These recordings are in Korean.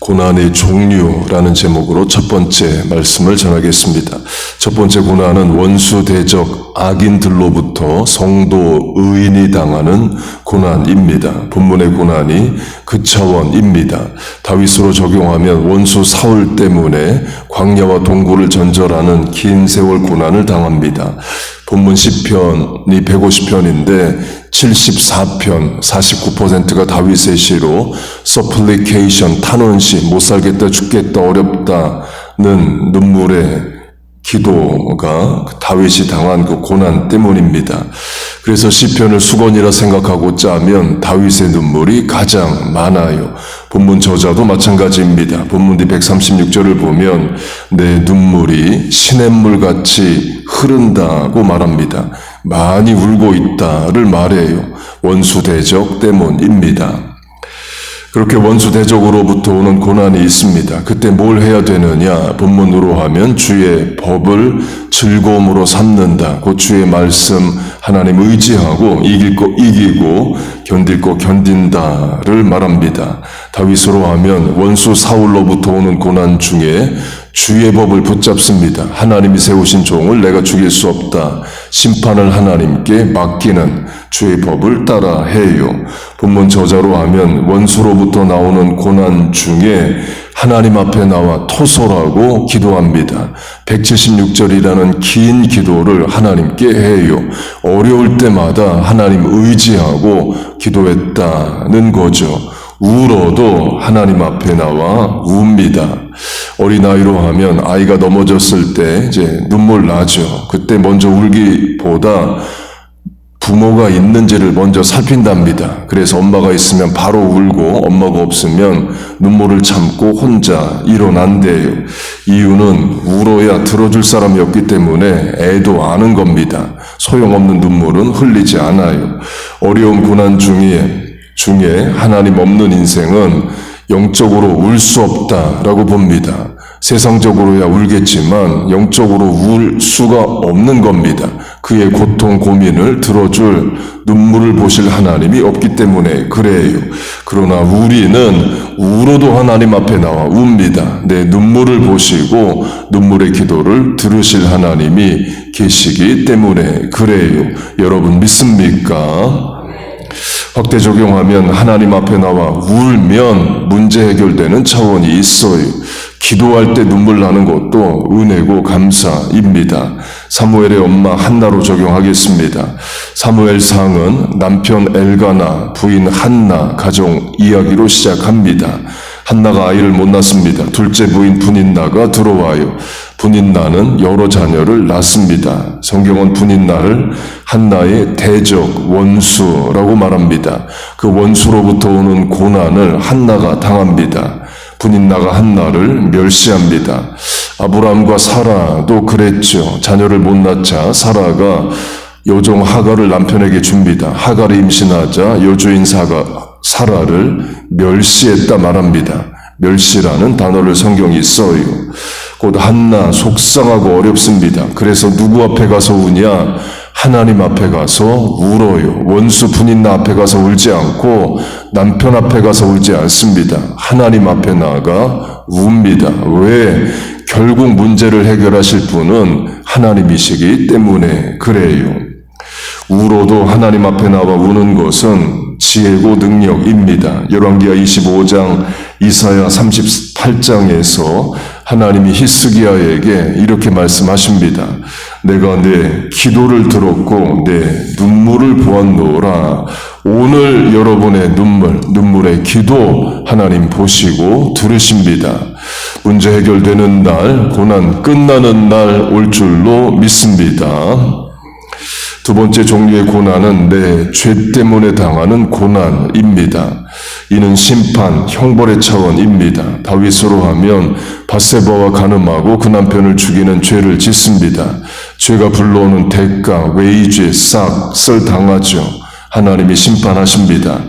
고난의 종류라는 제목으로 첫 번째 말씀을 전하겠습니다. 첫 번째 고난은 원수 대적 악인들로부터 성도 의인이 당하는 고난입니다. 본문의 고난이 그 차원입니다. 다윗으로 적용하면 원수 사울 때문에 광야와 동굴을 전절하는 긴 세월 고난을 당합니다. 본문 시편이 150편인데 74편 49%가 다윗의 시로 supplication 탄원시 못 살겠다 죽겠다 어렵다는 눈물의 기도가 다윗이 당한 그 고난 때문입니다. 그래서 시편을 수건이라 생각하고 짜면 다윗의 눈물이 가장 많아요. 본문 저자도 마찬가지입니다. 본문 뒤 136절을 보면 내 눈물이 시냇물 같이 흐른다고 말합니다. 많이 울고 있다를 말해요. 원수 대적 때문입니다. 그렇게 원수 대적으로부터 오는 고난이 있습니다. 그때 뭘 해야 되느냐? 본문으로 하면 주의 법을 즐거움으로 삼는다. 곧 주의 말씀 하나님 의지하고 이길 거 이기고 견딜 거 견딘다를 말합니다. 다윗으로 하면 원수 사울로부터 오는 고난 중에 주의 법을 붙잡습니다. 하나님이 세우신 종을 내가 죽일 수 없다. 심판을 하나님께 맡기는 주의 법을 따라 해요. 본문 저자로 하면 원수로부터 나오는 고난 중에 하나님 앞에 나와 토설하고 기도합니다. 176절이라는 긴 기도를 하나님께 해요. 어려울 때마다 하나님 의지하고 기도했다는 거죠. 울어도 하나님 앞에 나와 웁니다. 어린아이로 하면 아이가 넘어졌을 때 이제 눈물 나죠. 그때 먼저 울기보다 부모가 있는지를 먼저 살핀답니다. 그래서 엄마가 있으면 바로 울고 엄마가 없으면 눈물을 참고 혼자 일어난대요. 이유는 울어야 들어줄 사람이 없기 때문에 애도 아는 겁니다. 소용없는 눈물은 흘리지 않아요. 어려운 고난 중에 중에 하나님 없는 인생은 영적으로 울 수 없다라고 봅니다. 세상적으로야 울겠지만 영적으로 울 수가 없는 겁니다. 그의 고통, 고민을 들어줄 눈물을 보실 하나님이 없기 때문에 그래요. 그러나 우리는 울어도 하나님 앞에 나와 웁니다. 내 눈물을 보시고 눈물의 기도를 들으실 하나님이 계시기 때문에 그래요. 여러분 믿습니까? 확대 적용하면 하나님 앞에 나와 울면 문제 해결되는 차원이 있어요. 기도할 때 눈물 나는 것도 은혜고 감사입니다. 사무엘의 엄마 한나로 적용하겠습니다. 사무엘상은 남편 엘가나 부인 한나 가정 이야기로 시작합니다. 한나가 아이를 못 낳습니다. 둘째 부인 분인나가 들어와요. 분인나는 여러 자녀를 낳습니다. 성경은 분인나를 한나의 대적 원수라고 말합니다. 그 원수로부터 오는 고난을 한나가 당합니다. 분인나가 한나를 멸시합니다. 아브라함과 사라도 그랬죠. 자녀를 못 낳자 사라가 여종 하가를 남편에게 줍니다. 하가를 임신하자 여주인 사가 사라를 멸시했다 말합니다. 멸시라는 단어를 성경이 써요. 곧 한나 속상하고 어렵습니다. 그래서 누구 앞에 가서 우냐? 하나님 앞에 가서 울어요. 원수 분인나 앞에 가서 울지 않고 남편 앞에 가서 울지 않습니다. 하나님 앞에 나가 웁니다. 왜? 결국 문제를 해결하실 분은 하나님이시기 때문에 그래요. 울어도 하나님 앞에 나와 우는 것은 지혜고 능력입니다. 열왕기하 25장, 이사야 38장에서 하나님이 히스기야에게 이렇게 말씀하십니다. 내가 내 기도를 들었고 내 눈물을 보았노라. 오늘 여러분의 눈물, 눈물의 기도 하나님 보시고 들으십니다. 문제 해결되는 날, 고난 끝나는 날 올 줄로 믿습니다. 두 번째 종류의 고난은 내 죄 때문에 당하는 고난입니다. 이는 심판, 형벌의 차원입니다. 다윗으로 하면 바세바와 가늠하고 그 남편을 죽이는 죄를 짓습니다. 죄가 불러오는 대가, 외이죄, 싹, 썰 당하죠. 하나님이 심판하십니다.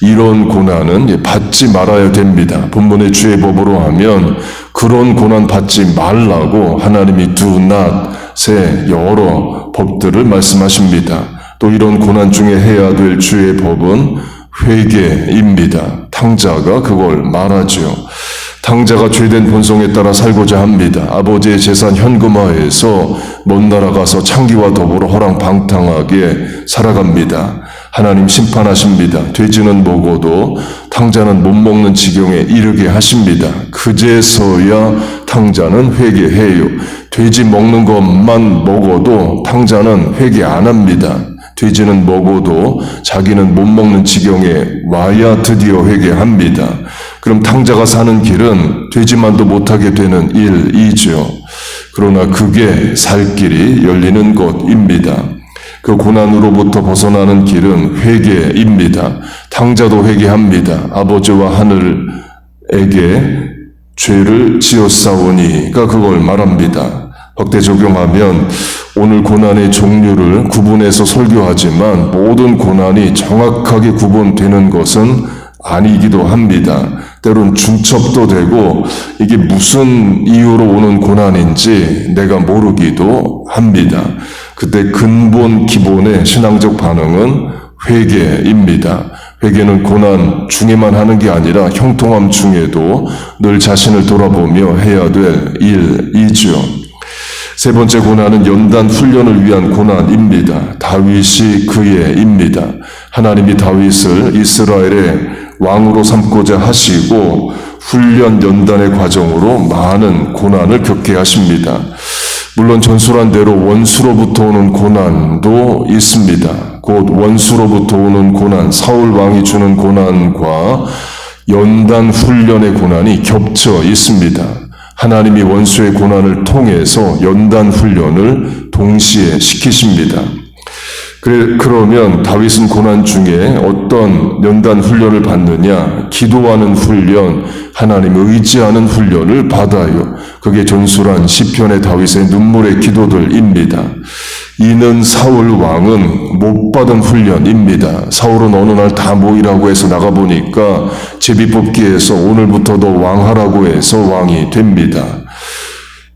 이런 고난은 받지 말아야 됩니다. 본문의 주의 법으로 하면 그런 고난 받지 말라고 하나님이 do not의 여러 법들을 말씀하십니다. 또 이런 고난 중에 해야 될 주의 법은 회개입니다. 탕자가 그걸 말하죠. 탕자가 죄된 본성에 따라 살고자 합니다. 아버지의 재산 현금화해서 먼 나라 가서 창기와 더불어 허랑방탕하게 살아갑니다. 하나님 심판하십니다. 돼지는 먹어도 탕자는 못 먹는 지경에 이르게 하십니다. 그제서야 탕자는 회개해요. 돼지 먹는 것만 먹어도 탕자는 회개 안 합니다. 돼지는 먹어도 자기는 못 먹는 지경에 와야 드디어 회개합니다. 그럼 탕자가 사는 길은 돼지만도 못하게 되는 일이죠. 그러나 그게 살 길이 열리는 것입니다. 그 고난으로부터 벗어나는 길은 회개입니다. 탕자도 회개합니다. 아버지와 하늘에게 죄를 지었사오니가 그걸 말합니다. 확대 적용하면 오늘 고난의 종류를 구분해서 설교하지만 모든 고난이 정확하게 구분되는 것은 아니기도 합니다. 때론 중첩도 되고 이게 무슨 이유로 오는 고난인지 내가 모르기도 합니다. 그때 근본 기본의 신앙적 반응은 회개입니다. 회개는 고난 중에만 하는 게 아니라 형통함 중에도 늘 자신을 돌아보며 해야 될 일이죠. 세 번째 고난은 연단 훈련을 위한 고난입니다. 다윗이 그의입니다. 하나님이 다윗을 이스라엘의 왕으로 삼고자 하시고 훈련 연단의 과정으로 많은 고난을 겪게 하십니다. 물론 전술한 대로 원수로부터 오는 고난도 있습니다. 곧 원수로부터 오는 고난, 사울 왕이 주는 고난과 연단 훈련의 고난이 겹쳐 있습니다. 하나님이 원수의 고난을 통해서 연단 훈련을 동시에 시키십니다. 그래, 그러면 다윗은 고난 중에 어떤 연단 훈련을 받느냐? 기도하는 훈련, 하나님 의지하는 훈련을 받아요. 그게 전술한 시편의 다윗의 눈물의 기도들입니다. 이는 사울 왕은 못 받은 훈련입니다. 사울은 어느 날 다 모이라고 해서 나가보니까 제비 뽑기에서 오늘부터 너 왕하라고 해서 왕이 됩니다.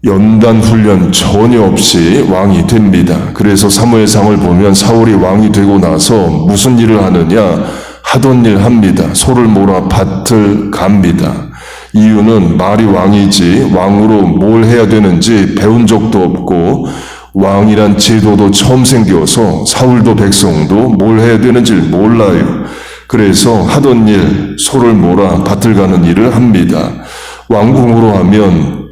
연단 훈련 전혀 없이 왕이 됩니다. 그래서 사무엘상을 보면 사울이 왕이 되고 나서 무슨 일을 하느냐 하던 일 합니다. 소를 몰아 밭을 갑니다. 이유는 말이 왕이지 왕으로 뭘 해야 되는지 배운 적도 없고 왕이란 제도도 처음 생겨서 사울도 백성도 뭘 해야 되는지 몰라요. 그래서 하던 일 소를 몰아 밭을 가는 일을 합니다. 왕궁으로 하면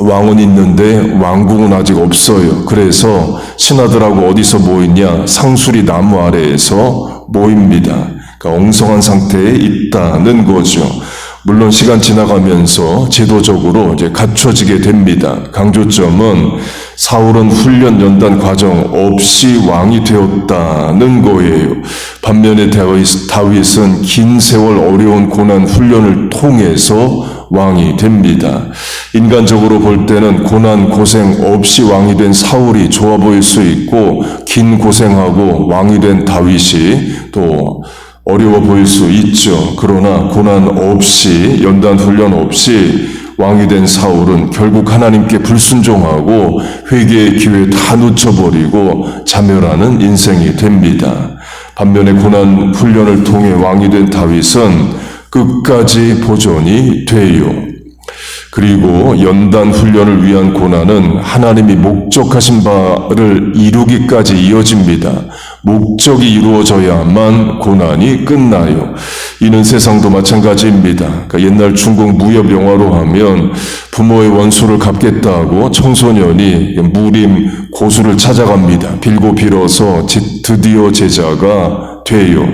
왕은 있는데 왕궁은 아직 없어요. 그래서 신하들하고 어디서 모이냐? 상수리 나무 아래에서 모입니다. 그러니까 엉성한 상태에 있다는 거죠. 물론 시간 지나가면서 제도적으로 이제 갖춰지게 됩니다. 강조점은 사울은 훈련 연단 과정 없이 왕이 되었다는 거예요. 반면에 다윗은 긴 세월 어려운 고난 훈련을 통해서 왕이 됩니다. 인간적으로 볼 때는 고난 고생 없이 왕이 된 사울이 좋아 보일 수 있고 긴 고생하고 왕이 된 다윗이 또 어려워 보일 수 있죠. 그러나 고난 없이 연단 훈련 없이 왕이 된 사울은 결국 하나님께 불순종하고 회개의 기회 다 놓쳐버리고 자멸하는 인생이 됩니다. 반면에 고난 훈련을 통해 왕이 된 다윗은 끝까지 보존이 돼요. 그리고 연단 훈련을 위한 고난은 하나님이 목적하신 바를 이루기까지 이어집니다. 목적이 이루어져야만 고난이 끝나요. 이는 세상도 마찬가지입니다. 그러니까 옛날 중국 무협 영화로 하면 부모의 원수를 갚겠다고 청소년이 무림 고수를 찾아갑니다. 빌고 빌어서 드디어 제자가 돼요.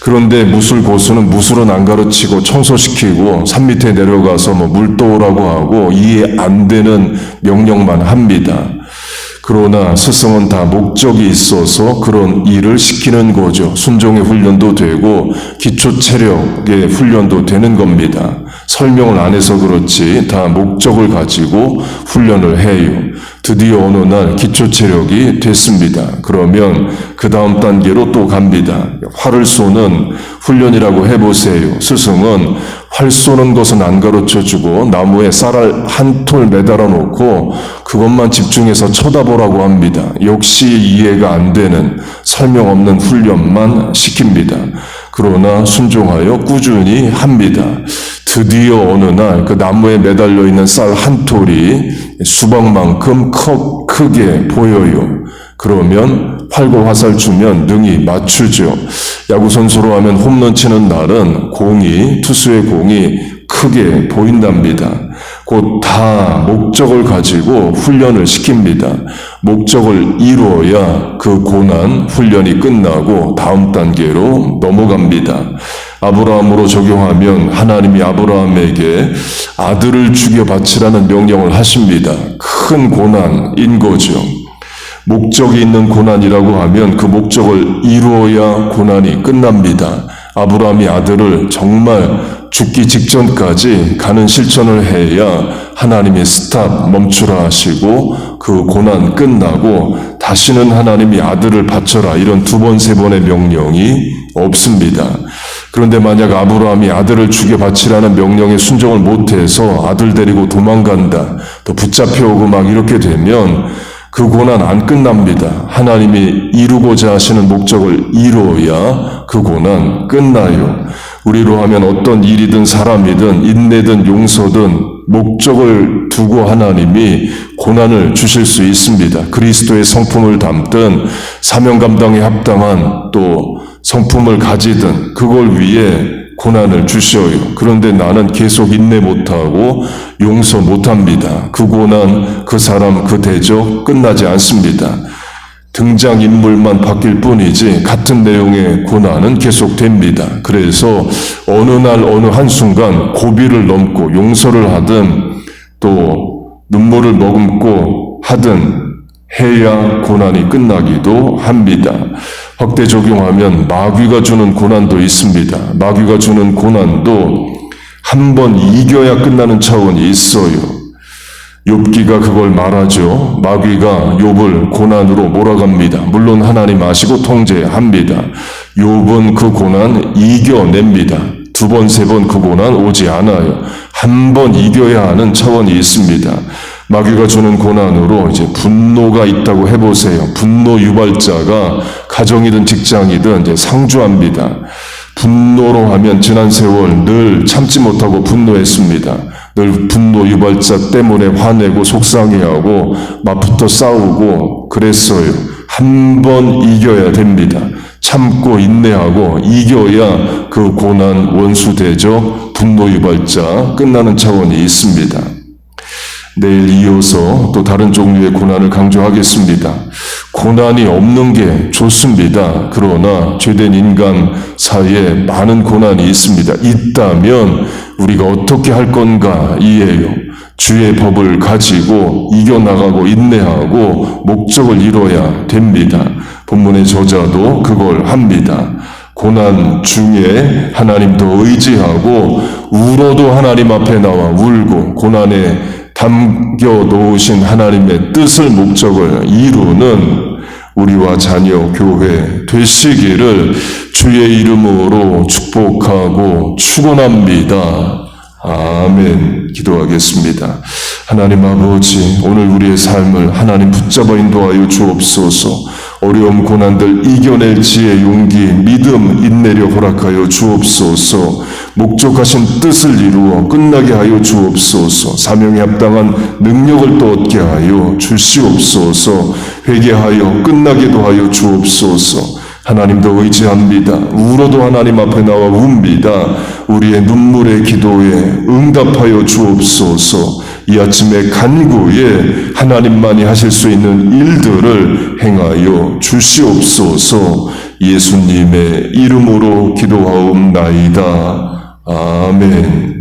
그런데 무술 고수는 무술은 안 가르치고 청소시키고 산 밑에 내려가서 뭐 물도우라고 하고 이해 안 되는 명령만 합니다. 그러나 스승은 다 목적이 있어서 그런 일을 시키는 거죠. 순종의 훈련도 되고 기초 체력의 훈련도 되는 겁니다. 설명을 안 해서 그렇지 다 목적을 가지고 훈련을 해요. 드디어 어느 날 기초 체력이 됐습니다. 그러면 그 다음 단계로 또 갑니다. 활을 쏘는 훈련이라고 해보세요. 스승은 활 쏘는 것은 안 가르쳐 주고 나무에 쌀알 한톨 매달아 놓고 그것만 집중해서 쳐다보라고 합니다. 역시 이해가 안 되는 설명 없는 훈련만 시킵니다. 그러나 순종하여 꾸준히 합니다. 드디어 어느 날 그 나무에 매달려 있는 쌀 한 톨이 수박만큼 커, 크게 보여요. 그러면 활과 화살 주면 능히 맞추죠. 야구 선수로 하면 홈런 치는 날은 공이 투수의 공이 크게 보인답니다. 곧 다 목적을 가지고 훈련을 시킵니다. 목적을 이루어야 그 고난 훈련이 끝나고 다음 단계로 넘어갑니다. 아브라함으로 적용하면 하나님이 아브라함에게 아들을 죽여 바치라는 명령을 하십니다. 큰 고난인 거죠. 목적이 있는 고난이라고 하면 그 목적을 이루어야 고난이 끝납니다. 아브라함이 아들을 정말 죽기 직전까지 가는 실천을 해야 하나님이 스탑 멈추라 하시고 그 고난 끝나고 다시는 하나님이 아들을 바쳐라 이런 두 번 세 번의 명령이 없습니다. 그런데 만약 아브라함이 아들을 죽여 바치라는 명령에 순종을 못해서 아들 데리고 도망간다, 또 붙잡혀오고 막 이렇게 되면 그 고난 안 끝납니다. 하나님이 이루고자 하시는 목적을 이루어야 그 고난 끝나요. 우리로 하면 어떤 일이든 사람이든 인내든 용서든 목적을 두고 하나님이 고난을 주실 수 있습니다. 그리스도의 성품을 담든 사명 감당에 합당한 또 성품을 가지든 그걸 위해 고난을 주셔요. 그런데 나는 계속 인내 못하고 용서 못합니다. 그 고난, 그 사람, 그 대적 끝나지 않습니다. 등장인물만 바뀔 뿐이지 같은 내용의 고난은 계속됩니다. 그래서 어느 날 어느 한순간 고비를 넘고 용서를 하든 또 눈물을 머금고 하든 해야 고난이 끝나기도 합니다. 확대 적용하면 마귀가 주는 고난도 있습니다. 마귀가 주는 고난도 한 번 이겨야 끝나는 차원이 있어요. 욥기가 그걸 말하죠. 마귀가 욥을 고난으로 몰아갑니다. 물론 하나님 아시고 통제합니다. 욥은 그 고난 이겨냅니다. 두 번, 세 번 그 고난 오지 않아요. 한 번 이겨야 하는 차원이 있습니다. 마귀가 주는 고난으로 이제 분노가 있다고 해보세요. 분노 유발자가 가정이든 직장이든 이제 상주합니다. 분노로 하면 지난 세월 늘 참지 못하고 분노했습니다. 늘 분노 유발자 때문에 화내고 속상해하고 맞붙어 싸우고 그랬어요. 한 번 이겨야 됩니다. 참고 인내하고 이겨야 그 고난 원수 대적 분노 유발자 끝나는 차원이 있습니다. 내일 이어서 또 다른 종류의 고난을 강조하겠습니다. 고난이 없는 게 좋습니다. 그러나 죄된 인간 사이에 많은 고난이 있습니다. 있다면 우리가 어떻게 할 건가 이에요. 주의 법을 가지고 이겨나가고 인내하고 목적을 이뤄야 됩니다. 본문의 저자도 그걸 합니다. 고난 중에 하나님 더 의지하고 울어도 하나님 앞에 나와 울고 고난에 담겨 놓으신 하나님의 뜻을 목적을 이루는 우리와 자녀 교회 되시기를 주의 이름으로 축복하고 축원합니다. 아멘. 기도하겠습니다. 하나님 아버지, 오늘 우리의 삶을 하나님 붙잡아 인도하여 주옵소서. 어려움 고난들 이겨낼 지혜 용기 믿음 인내력 허락하여 주옵소서 목적하신 뜻을 이루어 끝나게 하여 주옵소서 사명에 합당한 능력을 또 얻게 하여 주시옵소서 회개하여 끝나게도 하여 주옵소서 하나님도 의지합니다. 울어도 하나님 앞에 나와 웁니다. 우리의 눈물의 기도에 응답하여 주옵소서. 이 아침에 간구에 하나님만이 하실 수 있는 일들을 행하여 주시옵소서. 예수님의 이름으로 기도하옵나이다. 아멘.